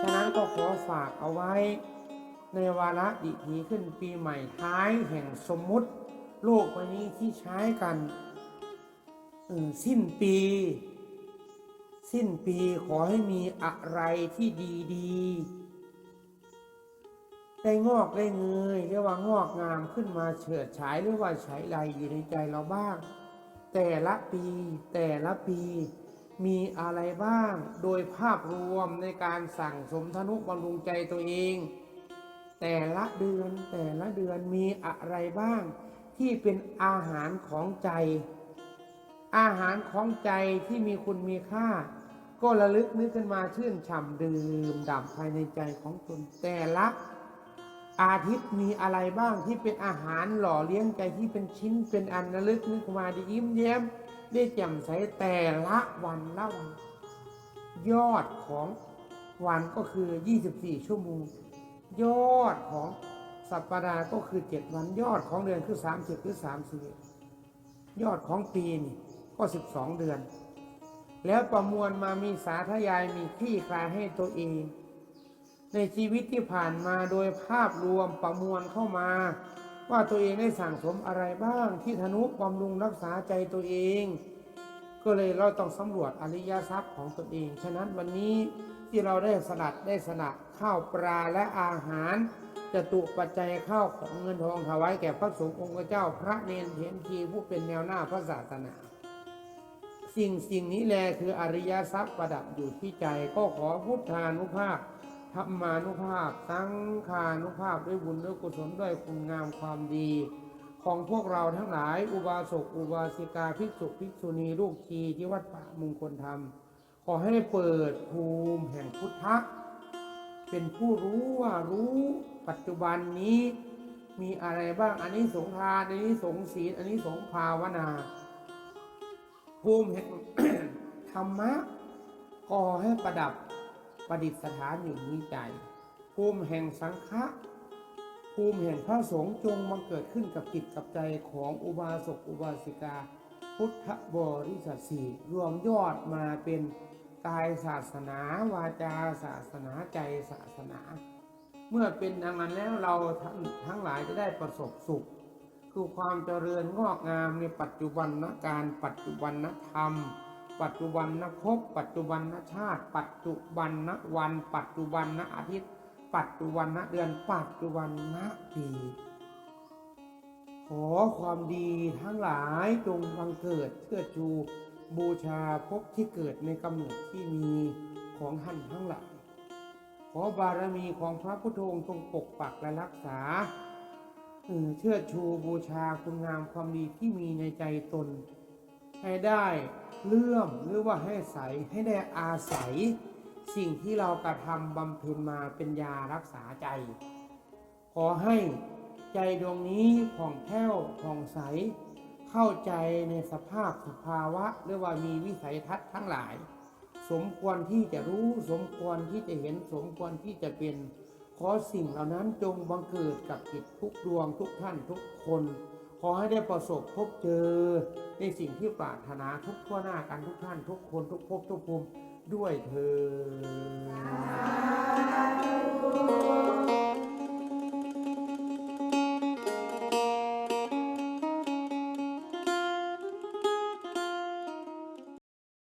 ฉะนั้นก็ขอฝากเอาไว้ ในวาระดิถีขึ้นปีใหม่ท้ายแห่งสมมุติ โลกใบนี้ที่ใช้กันสิ้นปี สิ้นปีขอให้มีอะไรที่ดีๆ ได้งอกได้เงยเรียกว่างอกงามขึ้นมาเฉิดฉายหรือว่าฉายไรอยู่ในใจเราบ้าง แต่ละปีแต่ละปี มีอะไรบ้าง โดยภาพรวมในการสั่งสมทนุบำรุงใจตัวเอง แต่ละเดือนแต่ละเดือนมีอะไรบ้าง ที่เป็นอาหารของใจ อาหารของใจที่มีคุณมีค่า ก็ระลึกนึกขึ้นมาชื่นฉ่ำดื่มด่ำภายในใจของตนแต่ละอาทิตย์มีอะไรบ้างที่เป็นอาหารหล่อเลี้ยงใจที่เป็นชิ้นเป็นอันระลึกนึกมาไดียิ้มแย้ม ได้แจ่มใสแต่ละวันละวัน ยอดของวันก็คือ 24 ชั่วโมง ยอดของสัปดาห์ก็คือ 7 วัน ยอดของเดือนคือ 30 หรือ 31 ยอดของปีนี่ก็ 12 เดือน แล้วประมวลมามีสาธยายมีคลี่คลายให้ตัวเอง ในชีวิตที่ผ่านมาโดยภาพรวมประมวลเข้ามา ว่าตัวเองได้สั่งสมอะไรบ้างที่ธนุบำรุงรักษาใจตัวเอง ก็เลยเราต้องสำรวจอริยทรัพย์ของตนเอง ฉะนั้นวันนี้ที่เราได้สลัดได้สนะข้าวปลาและอาหารจะตุปัจจัยข้าวของเงินทองถวายแก่พระสงฆ์องค์เจ้าพระเนนเถนทีผู้เป็นแนวหน้าพระศาสนา สิ่งสิ่งนี้แลคืออริยทรัพย์ประดับอยู่ที่ใจก็ขอพุทธานุภาพ ธรรมานุภาพ สังฆานุภาพด้วยบุญด้วยกุศลด้วยคุณงามความดี ของพวกเราทั้งหลาย อุบาสกอุบาสิกาภิกษุภิกษุณีลูกชีที่วัดป่ามงคลธรรม ขอให้เปิดภูมิแห่งพุทธะเป็นผู้รู้ว่ารู้ปัจจุบันนี้มีอะไรบ้าง อันนี้สงทาน อันนี้สงศีล อันนี้สงภาวนา ภูมิแห่งธรรมะก่อให้ประดับ ประดิษฐานอยู่ในใจภูมิแห่งสังฆะภูมิแห่งพระสงฆ์จงบังเกิดขึ้นกับจิตกับใจของอุบาสกอุบาสิกา พุทธบริษัทสี่รวมยอดมาเป็นกายศาสนาวาจาศาสนาใจศาสนา เมื่อเป็นดังนั้นแล้วเราทั้งทั้งหลายจะได้ประสบสุข คือความเจริญงอกงามในปัจจุบันนการปัจจุบันนธรรม ปัจจุบันนภพปัจจุบันนชาติ ปัจจุบันนวัน ปัจจุบันนอาทิตย์ ปัจจุบันนเดือน ปัจจุบันนปีขอความดีทั้งหลายจงบังเกิดเพื่อจูบูชาภพที่เกิดในกำเนิดที่มีของท่านทั้งหลาย ขอบารมีของพระพุทธองค์จงปกปักและรักษาเออเชื่อชูบูชาคุณงามความดีที่มีในใจตน ให้ได้เลื่อมหรือว่าให้ใสให้ได้อาศัย สิ่งที่เรากระทำบำเพ็ญมาเป็นยารักษาใจ ขอให้ใจดวงนี้ผ่องแผ้วผ่องใส เข้าใจในสภาพสภาวะ หรือว่ามีวิสัยทัศน์ทั้งหลาย สมควรที่จะรู้สมควรที่จะเห็นสมควรที่จะเป็น ขอสิ่งเหล่านั้นจงบังเกิดกับจิตทุกดวงทุกท่านทุกคน ขอให้ได้ประสบพบเจอในสิ่งที่ปรารถนาทุกทั่วหน้ากันทุกท่าน ทุกคนทุกภพทุกภูมิด้วยเธอ